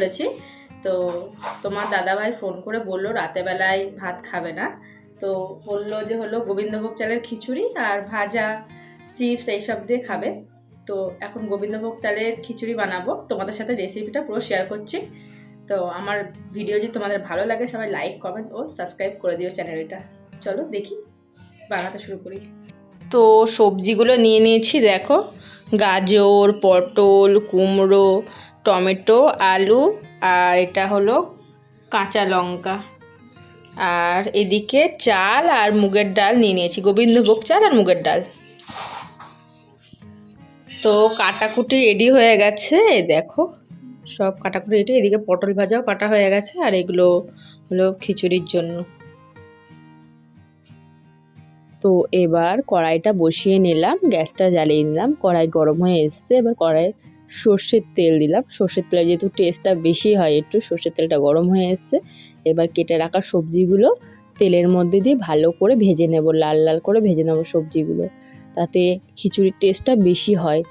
চলেছি। তো তোমার দাদাভাই ফোন করে বলল রাতেবেলায় ভাত খাবে না। তো বলল যে হলো গোবিন্দভোগ চালের খিচুড়ি আর ভাজা চিপস এইসব দিয়ে খাবে। তো এখন গোবিন্দভোগ চালের খিচুড়ি বানাবো। তোমাদের সাথে রেসিপিটা পুরো শেয়ার করছি। তো আমার ভিডিও যদি তোমাদের ভালো লাগে সবাই লাইক কমেন্ট ও সাবস্ক্রাইব করে দিও চ্যানেলটা চলো দেখি, বানাতে শুরু করি। তো সবজিগুলো নিয়ে নিয়েছি, দেখো। গাজর, পটল, কুমড়ো টমেটো, আলু, আর এটা হলো কাঁচা লঙ্কা। আর এদিকে চাল আর মুগের ডাল নিয়ে নিয়েছি। গোবিন্দভোগ চাল আর মুগের ডাল। তো কাটাকুটি রেডি হয়ে গেছে, দেখো। সব কাটাকুটি রেডি, এদিকে পটল ভাজাও কাটা হয়ে গেছে, আর এগুলো হলো খিচুড়ির জন্য। তো এবার কড়াইটা বসিয়ে নিলাম, গ্যাসটা জ্বালিয়ে নিলাম, কড়াই গরম হয়ে এসছে, এবার কড়াইয়ে সর্ষের তেল দিলাম। সর্ষের তেলে যেহেতু টেস্টটা বেশি হয় একটু, সর্ষের তেলটা গরম হয়ে এসছে। এবার কেটে রাখা সবজিগুলো তেলের মধ্যে দিয়ে ভালো করে ভেজে নেব, লাল লাল করে ভেজে নেব সবজিগুলো। তাতে খিচুড়ির টেস্টটা বেশি হয়,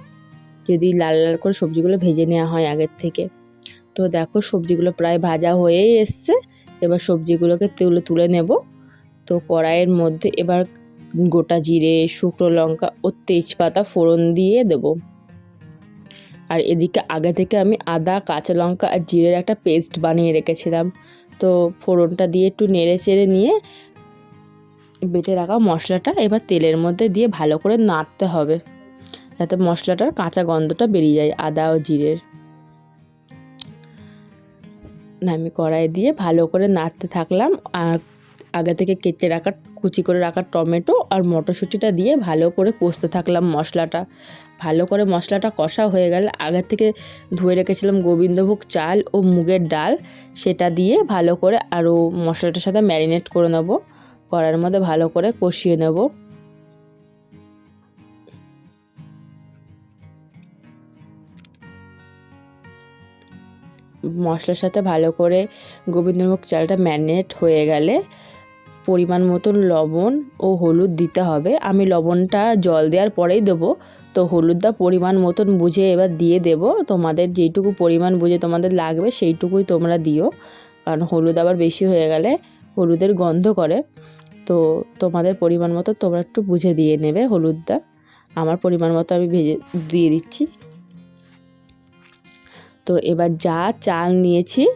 যদি লাল লাল করে সবজিগুলো ভেজে নেওয়া হয় আগের থেকে। তো দেখো সবজিগুলো প্রায় ভাজা হয়েই এসছে। এবার সবজিগুলোকে তুলে তুলে নেব। তো কড়াইয়ের মধ্যে এবার গোটা জিরে, শুকনো লঙ্কা ও তেজপাতা ফোড়ন দিয়ে দেব। আর এদিকে আগে থেকে আমি আদা, কাঁচা লঙ্কা আর জিরের একটা পেস্ট বানিয়ে রেখেছিলাম। তো ফোড়নটা দিয়ে একটু নেড়ে চেড়ে নিয়ে বেটে রাখা মশলাটা এবার তেলের মধ্যে দিয়ে ভালো করে নাড়তে হবে, যাতে মশলাটার কাঁচা গন্ধটা বেরিয়ে যায় আদা ও জিরের। আমি কড়াই দিয়ে ভালো করে নাড়তে থাকলাম। আর আগে থেকে কেটে রাখা কুচি করে রাখা টমেটো আর মটরশুঁটিটা দিয়ে ভালো করে কষতে থাকলাম মশলাটা। ভালো করে মশলাটা কষা হয়ে গেলে আগের থেকে ধুয়ে রেখেছিলাম গোবিন্দভোগ চাল ও মুগের ডাল, সেটা দিয়ে ভালো করে আরও মশলাটার সাথে ম্যারিনেট করে নেব। কড়ার মধ্যে ভালো করে কষিয়ে নেব। মশলার সাথে ভালো করে গোবিন্দভোগ চালটা ম্যারিনেট হয়ে গেলে পরিমাণ মতন লবণ ও হলুদ দিতে হবে। আমি লবণটা জল দেওয়ার পরেই দেবো। তো হলুদটা পরিমাণ মতন বুঝে এবার দিয়ে দেব। তোমাদের যেইটুকু পরিমাণ বুঝে তোমাদের লাগবে সেইটুকুই তোমরা দিও। কারণ হলুদ আবার বেশি হয়ে গেলে হলুদের গন্ধ করে। তো তোমাদের পরিমাণ মতো তোমরা একটু বুঝে দিয়ে নেবে হলুদটা। আমার পরিমাণ মতো আমি ভেজে দিয়ে দিচ্ছি। তো এবার যা চাল নিয়েছি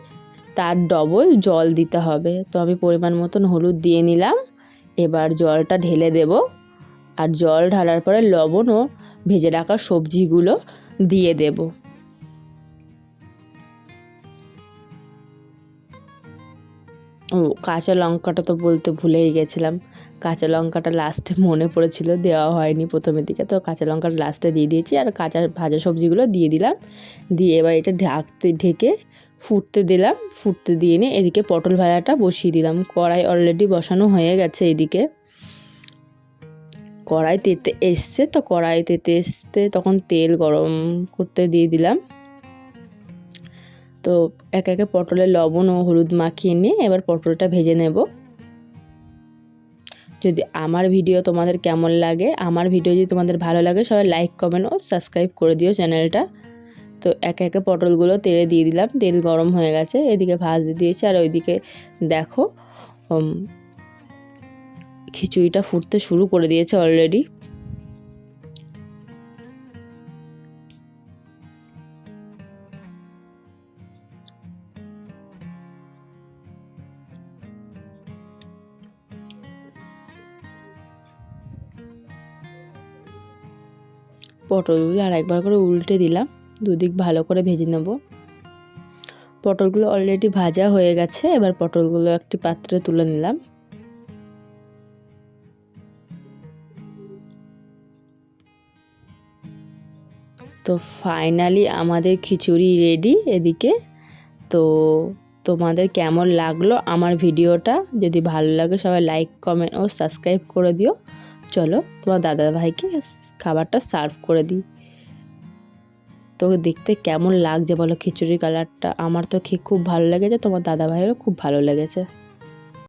তার ডবল জল দিতে হবে। তো আমি পরিমাণ মতন হলুদ দিয়ে নিলাম। এবার জলটা ঢেলে দেব। আর জল ঢালার পরে লবণ ও ভেজে রাখা সবজিগুলো দিয়ে দেব। ও, কাঁচা লঙ্কাটা তো বলতে ভুলেই গেছিলাম। কাঁচা লঙ্কাটা লাস্টে মনে পড়েছিল, দেওয়া হয়নি প্রথমের দিকে। তো কাঁচা লঙ্কাটা লাস্টে দিয়ে দিয়েছি। আর কাঁচা ভাজা সবজিগুলো দিয়ে দিলাম। দিয়ে এবার এটা ঢাকতে, ঢেকে ফুটতে দিলাম, ফুটতে দিয়ে নিয়ে এদিকে পটল ভাজাটা বসিয়ে দিলাম। কড়াই অলরেডি বসানো হয়ে গেছে এদিকে। কড়াই তেতে এসছে তো কড়াই তেতে এসতে তখন তেল গরম করতে দিয়ে দিলাম। তো এক একে পটলের লবণ ও হলুদ মাখিয়ে নিয়ে এবার পটলটা ভেজে নেব। যদি আমার ভিডিও তোমাদের কেমন লাগে, আমার ভিডিও যদি তোমাদের ভালো লাগে, সবাই লাইক কমেন্ট ও সাবস্ক্রাইব করে দিও চ্যানেলটা। তো একে একে পটলগুলো তেলে দিয়ে দিলাম। তেল গরম হয়ে গেছে, এদিকে ভাজতে দিয়েছি আর ওইদিকে দেখো খিচুড়িটা ফুটতে শুরু করে দিয়েছে অলরেডি পটলগুলো আর একবার করে উল্টে দিলাম। দুদিক ভালো করে ভেজে নেব। পটলগুলো অলরেডি ভাজা হয়ে গেছে, এবার পটলগুলো একটি পাত্রে তুলে নিলাম। তো ফাইনালি আমাদের খিচুড়ি রেডি এদিকে। তো তোমাদের কেমন লাগল আমার ভিডিওটা? যদি ভালো লাগে সবাই লাইক কমেন্ট ও সাবস্ক্রাইব করে দিও। চলো তোমার দাদা ভাইকে খাবারটা সার্ভ করে দিই। তো দেখতে কেমন লাগছে বলো? খিচুড়ি কালারটা আমার তো খেয়ে খুব ভালো লেগেছে, তোমার দাদা ভাইয়েরও খুব ভালো লেগেছে।